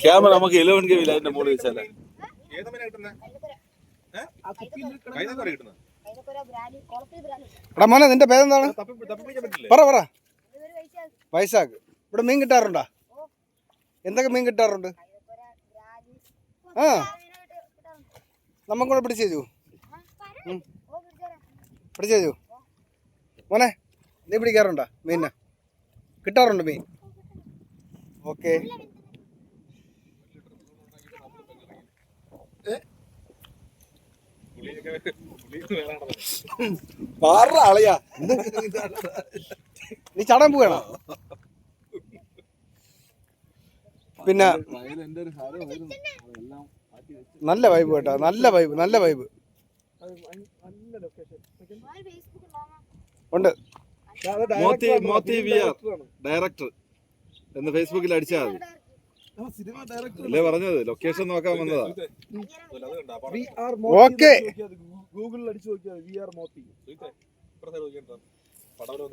Camera നമുക്ക് Eleven K വില അതിന്റെ മുകളിൽ വെച്ചാലേ. മീനാ എടാ മോനെ നിന്റെ പേരെന്താണ്? തപ്പി തപ്പി പിടിക്കാൻ പറ്റില്ലേ? പറ പറ. വൈശാഖ്. ഇവിടെ മീൻ കിട്ടാറുണ്ടോ? എന്തൊക്കെ മീൻ കിട്ടാറുണ്ട്? ആ. നമ്മ കൂടെ പിടിച്ചു തരൂ. പിടിച്ചു തരൂ. മോനെ നീ പിടിക്കാറുണ്ടോ മീനിനെ? കിട്ടാറുണ്ട് മീൻ? ഓക്കെ. പാറ നീ ചടം പോവാണോ? പിന്നെ നല്ല വൈബ് കേട്ടോ. നല്ല വൈബ് നല്ല വൈബ് ഉണ്ട്. മോത്തി മോത്തി വിയർ ഡയറക്ടർ. എന്ന് ഫേസ്ബുക്കിൽ അടിച്ചാൽ മതി. അല്ലേ പറഞ്ഞത്? ലൊക്കേഷൻ നോക്കാൻ വന്നതാ. Okay. ഗൂഗിളിൽ അടിച്ചു നോക്കിയാൽ വി ആർ മോത്തി. പടവലം